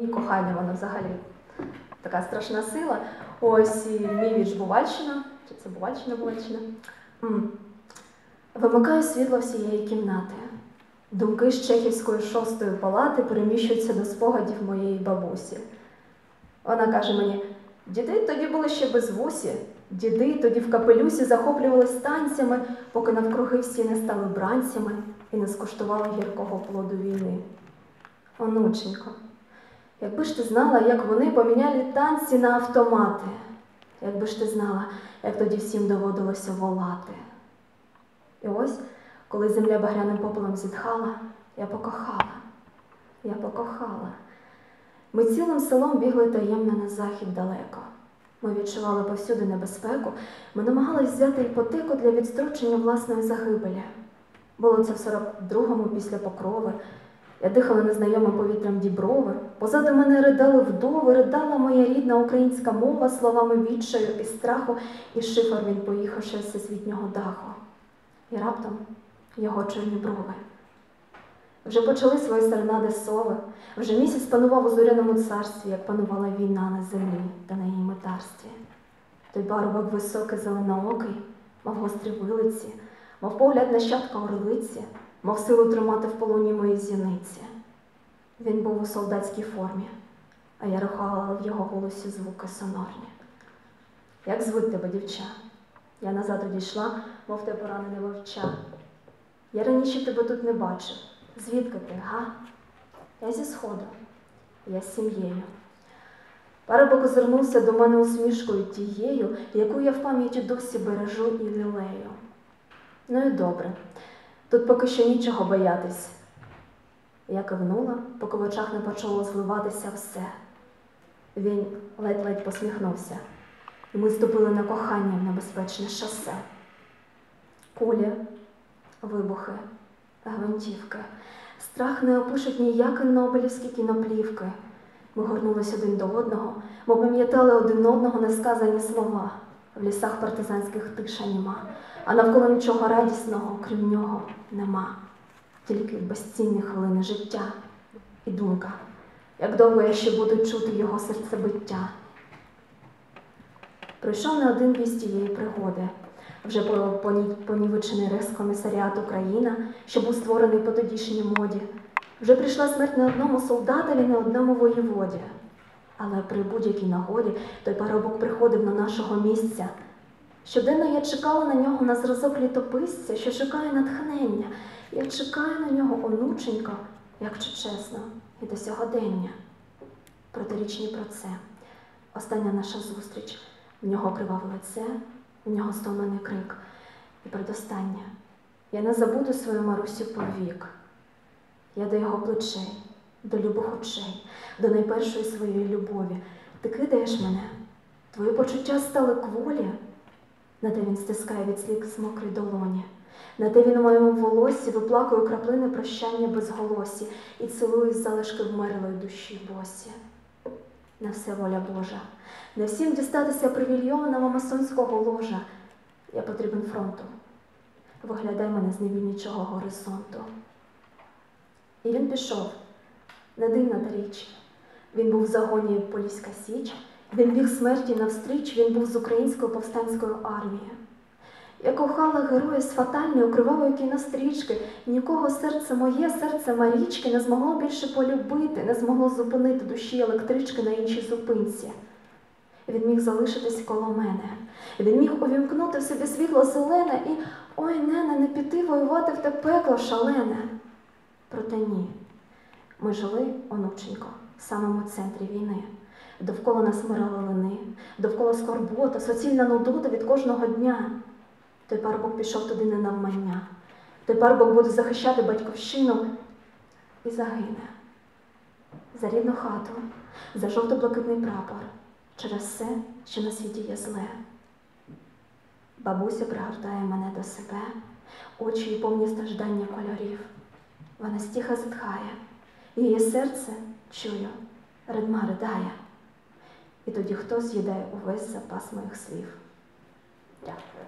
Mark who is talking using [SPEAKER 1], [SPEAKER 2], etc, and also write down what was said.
[SPEAKER 1] І кохання воно взагалі така страшна сила. Ось і мій вірш Бувальщина. Чи це Бувальщина, Бувальщина? Вимикаю світло всієї кімнати. Думки з чехівської шостої палати переміщуються до спогадів моєї бабусі. Вона каже мені: діди тоді були ще безвусі, діди тоді в капелюсі захоплювались танцями, поки навкруги всі не стали бранцями і не скуштували гіркого плоду війни. Онученько, якби ж ти знала, як вони поміняли танці на автомати, якби ж ти знала, як тоді всім доводилося волати. І ось, коли земля багряним попелом зітхала, я покохала, я покохала. Ми цілим селом бігли таємно на захід далеко. Ми відчували повсюди небезпеку, ми намагались взяти іпотеку для відстрочення власної загибелі. Було це в 42-му після покрови. Я дихала незнайомим повітрям діброви. Позаду мене ридали вдови, ридала моя рідна українська мова словами відчаю і страху, і шифр він поїхавши з всесвітнього даху. І раптом його чорні брови. Вже почали свої серенади сови, вже місяць панував у зоряному царстві, як панувала війна на землі та на її метарстві. Той парубок високий, зеленоокий, мав гострі вилиці, мав погляд нащадка орлиці, мав силу тримати в полоні мої зіниці. Він був у солдатській формі, а я рахувала в його голосі звуки сонорні. Як звуть тебе, дівча? Я назад одійшла, мов те поранене вовча. Я раніше тебе тут не бачив. Звідки ти, га? Я зі сходу, я з сім'єю. Парубок озирнувся до мене усмішкою тією, яку я в пам'яті досі бережу і лілею. Ну і добре, тут поки що нічого боятись. Я кивнула, поки в очах не почало зливатися все. Він ледь-ледь посміхнувся, і ми ступили на кохання в небезпечне шосе. Кулі, вибухи, гвинтівки. Страх не опишуть ніякі нобелівські кіноплівки. Ми горнулись один до одного, бо пам'ятали один одного несказані слова. В лісах партизанських тиша нема, а навколо нічого радісного, крім нього, нема. Тільки безцінні хвилини життя і думка, як довго я ще буду чути його серцебиття. Пройшов не один з тієї пригоди вже понівечений рейхскомісаріат Україна, що був створений по тодішній моді. Вже прийшла смерть не одному солдатові, не одному воєводі. Але при будь-якій нагоді той парубок приходив на нашого місця. Щоденно я чекала на нього на зразок літописця, що шукає натхнення. Я чекаю на нього онученько, якщо чесно, і до сьогодення. Протирічні про це. Остання наша зустріч. В нього криваве лице, в нього стомлений крик. І передостання. Я не забуду свою Марусю повік. Я до його плечей, до любих очей, до найпершої своєї любові. Ти кидаєш мене, твої почуття стали кволі, на те він стискає від сліз мокрій долоні, на те він у моєму волосі виплакує краплини прощання безголосі і цілує залишки вмерлої душі босі. На все воля Божа, не всім дістатися привільйонного масонського ложа. Я потрібен фронту. Виглядай мене з невільничого горизонту. І він пішов, не дивна та річ. Він був в загоні Поліська Січ, він біг смерті навстріч, він був з української повстанської армії. Я кохала героя з фатальної кривавої кінострічки, нікого серце моє, серце Марічки не змогло більше полюбити, не змогло зупинити душі електрички на іншій зупинці. Він міг залишитись коло мене, він міг увімкнути в собі світло зелене і, ой, нене, не піти воювати в те пекло шалене. Проте ні. Ми жили, онученько, в самому центрі війни. Довкола нас мирали лини, довкола скорбота, суцільна нудота від кожного дня. Той парубок пішов туди не навмання. Той парубок буде захищати батьківщину і загине. За рідну хату, за жовто-блакитний прапор, через все, що на світі є зле. Бабуся пригортає мене до себе, очі її повні страждання кольорів. Вона стіха зітхає, її серце чую, ридма ридає. І тоді хтось з'їдає увесь запас моїх слів. Дякую.